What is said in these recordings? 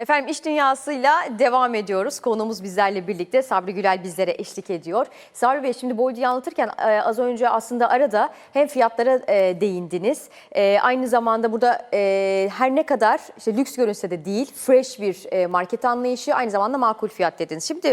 Efendim iş dünyasıyla devam ediyoruz. Konuğumuz bizlerle birlikte Sabri Gülel bizlere eşlik ediyor. Sabri Bey şimdi Boldi'yi anlatırken e, az önce aslında arada hem fiyatlara e, değindiniz. E, aynı zamanda burada her ne kadar işte lüks görünse de değil fresh bir market anlayışı aynı zamanda makul fiyat dediniz. Şimdi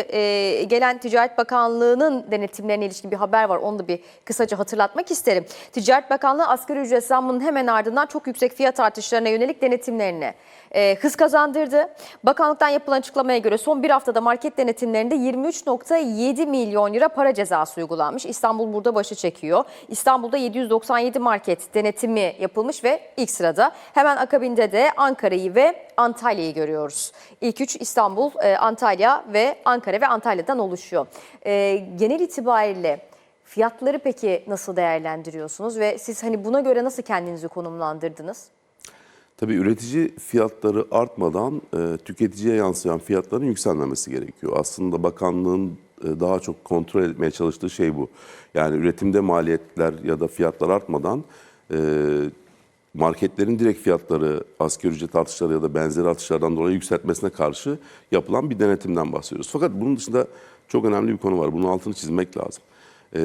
gelen Ticaret Bakanlığı'nın denetimlerine ilişkin bir haber var. Onu da bir kısaca hatırlatmak isterim. Ticaret Bakanlığı asgari ücret zammının hemen ardından çok yüksek fiyat artışlarına yönelik denetimlerini e, hız kazandırdı. Bakanlıktan yapılan açıklamaya göre son bir haftada market denetimlerinde 23.7 milyon lira para cezası uygulanmış. İstanbul burada başı çekiyor. İstanbul'da 797 market denetimi yapılmış ve ilk sırada. Hemen akabinde de Ankara'yı ve Antalya'yı görüyoruz. İlk üç İstanbul, e, Antalya ve Ankara ve Antalya'dan oluşuyor. E, genel itibariyle fiyatları peki nasıl değerlendiriyorsunuz ve siz hani buna göre nasıl kendinizi konumlandırdınız? Tabii üretici fiyatları artmadan e, tüketiciye yansıyan fiyatların yükselmemesi gerekiyor. Aslında bakanlığın e, daha çok kontrol etmeye çalıştığı şey bu. Yani üretimde maliyetler ya da fiyatlar artmadan e, marketlerin direkt fiyatları asgari ücret artışları ya da benzeri artışlardan dolayı yükseltmesine karşı yapılan bir denetimden bahsediyoruz. Fakat bunun dışında çok önemli bir konu var. Bunun altını çizmek lazım. E,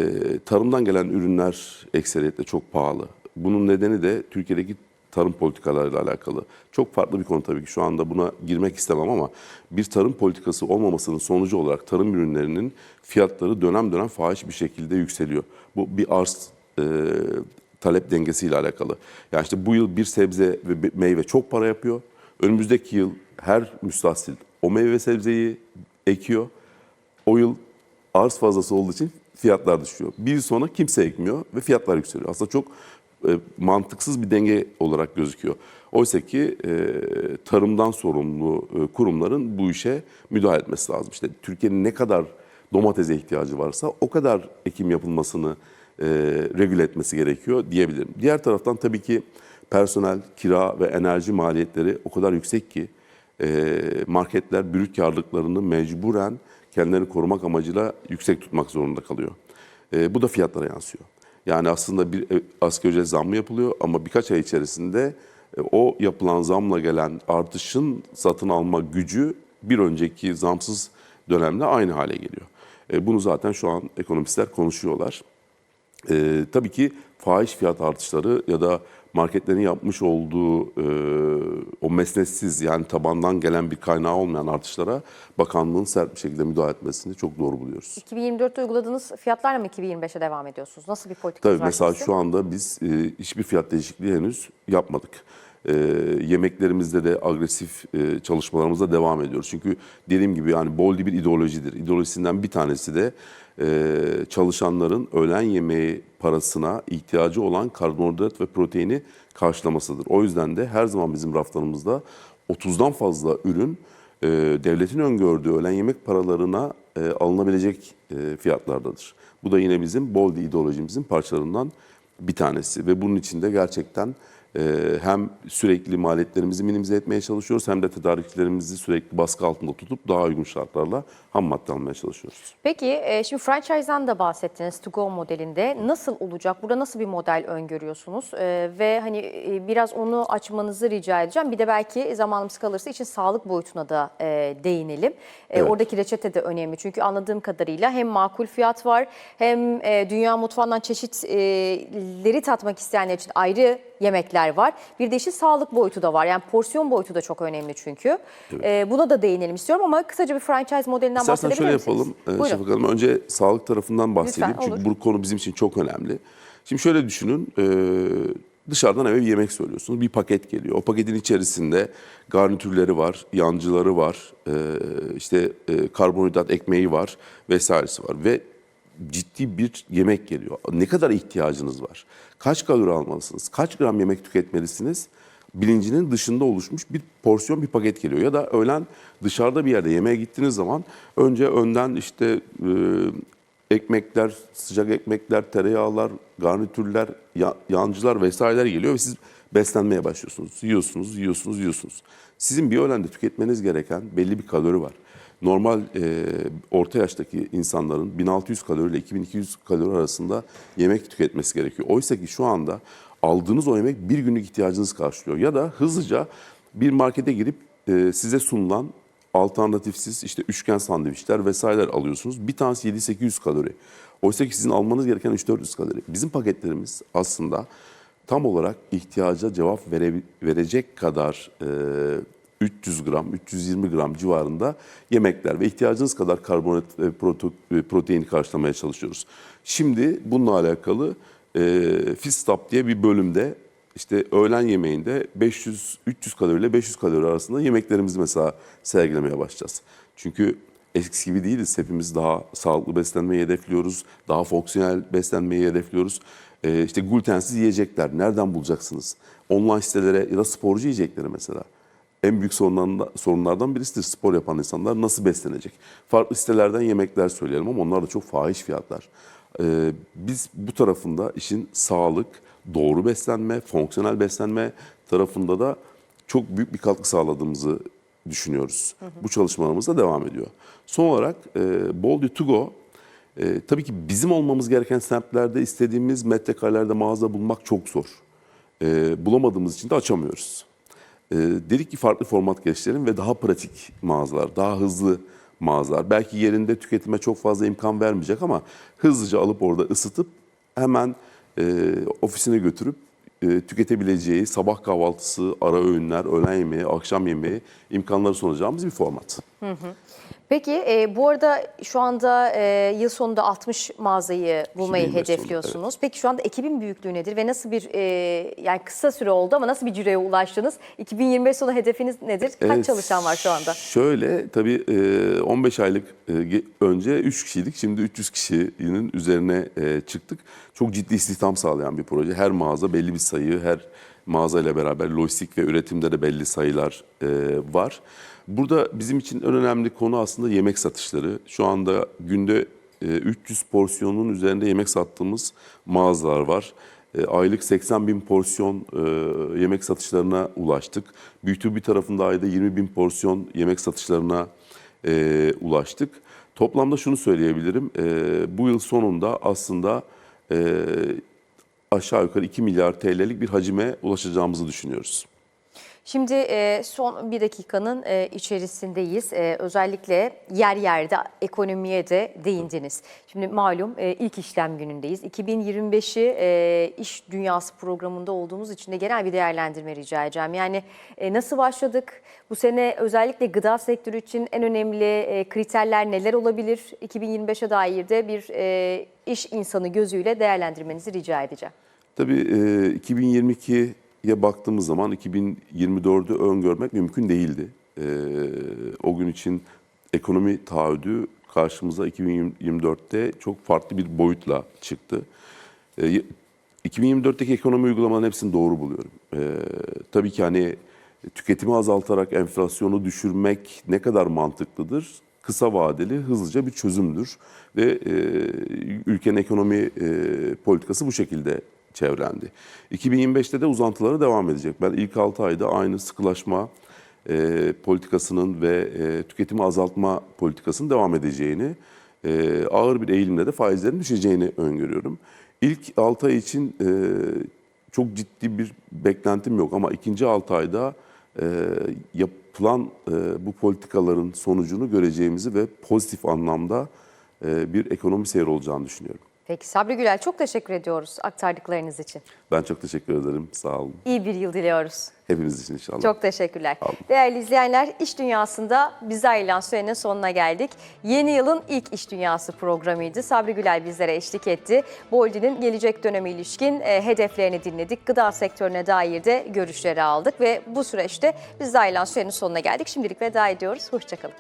tarımdan gelen ürünler ekseriyetle çok pahalı. Bunun nedeni de Türkiye'deki tarım politikalarıyla alakalı. Çok farklı bir konu tabii ki şu anda buna girmek istemem ama bir tarım politikası olmamasının sonucu olarak tarım ürünlerinin fiyatları dönem dönem fahiş bir şekilde yükseliyor. Bu bir arz e, talep dengesiyle alakalı. Yani işte bu yıl bir sebze ve bir meyve çok para yapıyor. Önümüzdeki yıl her müstahsil o meyve ve sebzeyi ekiyor. O yıl arz fazlası olduğu için fiyatlar düşüyor. Bir yıl sonra kimse ekmiyor ve fiyatlar yükseliyor. Aslında çok e, mantıksız bir denge olarak gözüküyor. Oysa ki e, tarımdan sorumlu e, kurumların bu işe müdahale etmesi lazım. İşte Türkiye'nin ne kadar domatese ihtiyacı varsa o kadar ekim yapılmasını e, regüle etmesi gerekiyor diyebilirim. Diğer taraftan tabii ki personel, kira ve enerji maliyetleri o kadar yüksek ki e, marketler brüt karlılıklarını mecburen kendilerini korumak amacıyla yüksek tutmak zorunda kalıyor. E, bu da fiyatlara yansıyor. Yani aslında bir e, asgari ücret zammı yapılıyor ama birkaç ay içerisinde e, o yapılan zamla gelen artışın satın alma gücü bir önceki zamsız dönemle aynı hale geliyor. E, Bunu zaten şu an ekonomistler konuşuyorlar. E, tabii ki fahiş fiyat artışları ya da marketlerin yapmış olduğu e, o mesnetsiz yani tabandan gelen bir kaynağı olmayan artışlara bakanlığın sert bir şekilde müdahale etmesini çok doğru buluyoruz. 2024'te uyguladığınız fiyatlarla mı 2025'e devam ediyorsunuz? Nasıl bir politikanız Tabii mesela sizin? şu anda biz e, hiçbir fiyat değişikliği henüz yapmadık. E, yemeklerimizde de agresif e, çalışmalarımıza devam ediyoruz. Çünkü dediğim gibi yani Boldi bir ideolojidir. İdeolojisinden bir tanesi de e, çalışanların öğlen yemeği parasına ihtiyacı olan karbonhidrat ve proteini karşılamasıdır. O yüzden de her zaman bizim raflarımızda 30'dan fazla ürün e, devletin öngördüğü öğlen yemek paralarına e, alınabilecek e, fiyatlardadır. Bu da yine bizim Boldi ideolojimizin parçalarından bir tanesi ve bunun için de gerçekten hem sürekli maliyetlerimizi minimize etmeye çalışıyoruz hem de tedarikçilerimizi sürekli baskı altında tutup daha uygun şartlarla ham madde almaya çalışıyoruz. Peki e, şimdi franchise'dan da bahsettiniz To Go modelinde. Nasıl olacak? Burada nasıl bir model öngörüyorsunuz? E, ve hani e, biraz onu açmanızı rica edeceğim. Bir de belki zamanımız kalırsa için sağlık boyutuna da değinelim. Evet. Oradaki reçete de önemli. Çünkü anladığım kadarıyla hem makul fiyat var hem dünya mutfağından çeşitleri tatmak isteyenler için ayrı yemekler var. Bir de işin sağlık boyutu da var. Yani porsiyon boyutu da çok önemli çünkü. E, buna da değinelim istiyorum ama kısaca bir franchise modelinden İstersen bahsedebilir şöyle yapalım e, Buyurun. Şafak Hanım. Önce sağlık tarafından bahsedeyim. Lütfen, olur. Çünkü bu konu bizim için çok önemli. Şimdi şöyle düşünün. e, dışarıdan eve bir yemek söylüyorsunuz. Bir paket geliyor. O paketin içerisinde garnitürleri var, yancıları var, e, işte e, karbonhidrat ekmeği var vesairesi var. Ve ciddi bir yemek geliyor. Ne kadar ihtiyacınız var? Kaç kalori almalısınız? Kaç gram yemek tüketmelisiniz? bilincinin dışında oluşmuş bir porsiyon bir paket geliyor. Ya da öğlen dışarıda bir yerde yemeğe gittiğiniz zaman önce önden işte e, ekmekler, sıcak ekmekler, tereyağlar, garnitürler, ya- yancılar vesaireler geliyor ve siz beslenmeye başlıyorsunuz. Yiyorsunuz, yiyorsunuz, yiyorsunuz. Sizin bir öğlende tüketmeniz gereken belli bir kalori var. Normal e, orta yaştaki insanların 1600 kalori ile 2200 kalori arasında yemek tüketmesi gerekiyor. Oysa ki şu anda aldığınız o yemek bir günlük ihtiyacınızı karşılıyor. Ya da hızlıca bir markete girip e, size sunulan alternatifsiz işte üçgen sandviçler vesaireler alıyorsunuz. Bir tanesi 7-800 kalori. Oysa ki sizin almanız gereken 3-400 kalori. Bizim paketlerimiz aslında tam olarak ihtiyaca cevap vere- verecek kadar e, 300 gram, 320 gram civarında yemekler ve ihtiyacınız kadar karbonhidrat ve prote- proteini karşılamaya çalışıyoruz. Şimdi bununla alakalı e, Fist Stop diye bir bölümde işte öğlen yemeğinde 500 300 kalori ile 500 kalori arasında yemeklerimizi mesela sergilemeye başlayacağız. Çünkü eskisi gibi değiliz. Hepimiz daha sağlıklı beslenmeyi hedefliyoruz. Daha fonksiyonel beslenmeyi hedefliyoruz. Ee, işte glutensiz yiyecekler nereden bulacaksınız? Online sitelere ya da sporcu yiyecekleri mesela. En büyük sorunlardan, birisidir spor yapan insanlar nasıl beslenecek? Farklı sitelerden yemekler söyleyelim ama onlar da çok fahiş fiyatlar. Ee, biz bu tarafında işin sağlık, doğru beslenme, fonksiyonel beslenme tarafında da çok büyük bir katkı sağladığımızı düşünüyoruz. Bu çalışmalarımız da devam ediyor. Son olarak e, Boldy To Go e, tabii ki bizim olmamız gereken semtlerde istediğimiz metrekarelerde mağaza bulmak çok zor. E, bulamadığımız için de açamıyoruz. E, dedik ki farklı format geliştirelim ve daha pratik mağazalar, daha hızlı mağazalar. Belki yerinde tüketime çok fazla imkan vermeyecek ama hızlıca alıp orada ısıtıp hemen e, ofisine götürüp e, tüketebileceği sabah kahvaltısı, ara öğünler, öğlen yemeği, akşam yemeği imkanları sunacağımız bir format. Peki e, bu arada şu anda e, yıl sonunda 60 mağazayı bulmayı 2025 sonunda, hedefliyorsunuz. Peki şu anda ekibin büyüklüğü nedir ve nasıl bir e, yani kısa süre oldu ama nasıl bir cüreye ulaştınız? 2025 sonu hedefiniz nedir? Kaç Evet, çalışan var şu anda? Şöyle tabii e, 15 aylık e, önce 3 kişiydik. Şimdi 300 kişinin üzerine e, çıktık. Çok ciddi istihdam sağlayan bir proje. Her mağaza belli bir sayı, her mağaza ile beraber lojistik ve üretimde de belli sayılar e, var. Burada bizim için en önemli konu aslında yemek satışları. Şu anda günde e, 300 porsiyonun üzerinde yemek sattığımız mağazalar var. E, Aylık 80 bin porsiyon e, yemek satışlarına ulaştık. B2B tarafında ayda 20 bin porsiyon yemek satışlarına e, ulaştık. Toplamda şunu söyleyebilirim. e, bu yıl sonunda aslında e, aşağı yukarı 2 milyar TL'lik bir hacime ulaşacağımızı düşünüyoruz. Şimdi e, son bir dakikanın e, içerisindeyiz. E, özellikle yer yerde ekonomiye de değindiniz. Şimdi malum ilk işlem günündeyiz. 2025'i iş dünyası programında olduğumuz için de genel bir değerlendirme rica edeceğim. Yani nasıl başladık? Bu sene özellikle gıda sektörü için en önemli kriterler neler olabilir? 2025'e dair de bir iş insanı gözüyle değerlendirmenizi rica edeceğim. Tabii 2022 ye baktığımız zaman 2024'ü öngörmek mümkün değildi. Ee, o gün için ekonomi taahhüdü karşımıza 2024'te çok farklı bir boyutla çıktı. Ee, 2024'teki ekonomi uygulamanın hepsini doğru buluyorum. Ee, tabii ki hani tüketimi azaltarak enflasyonu düşürmek ne kadar mantıklıdır? Kısa vadeli hızlıca bir çözümdür ve e, ülkenin ekonomi e, politikası bu şekilde çevrendi. 2025'te de uzantıları devam edecek. Ben ilk 6 ayda aynı sıkılaşma e, politikasının ve e, tüketimi azaltma politikasının devam edeceğini, e, ağır bir eğilimle de faizlerin düşeceğini öngörüyorum. İlk 6 ay için e, çok ciddi bir beklentim yok ama ikinci 6 ayda e, yapılan e, bu politikaların sonucunu göreceğimizi ve pozitif anlamda e, bir ekonomi seyri olacağını düşünüyorum. Peki Sabri Gülel çok teşekkür ediyoruz aktardıklarınız için. Ben çok teşekkür ederim. Sağ olun. İyi bir yıl diliyoruz. Hepimiz için inşallah. Çok teşekkürler. Değerli izleyenler, iş dünyasında bize ayrılan sürenin sonuna geldik. Yeni yılın ilk iş dünyası programıydı. Sabri Gülel bizlere eşlik etti. Boldi'nin gelecek döneme ilişkin e, hedeflerini dinledik. Gıda sektörüne dair de görüşleri aldık ve bu süreçte bize ayrılan sürenin sonuna geldik. Şimdilik veda ediyoruz. Hoşçakalın.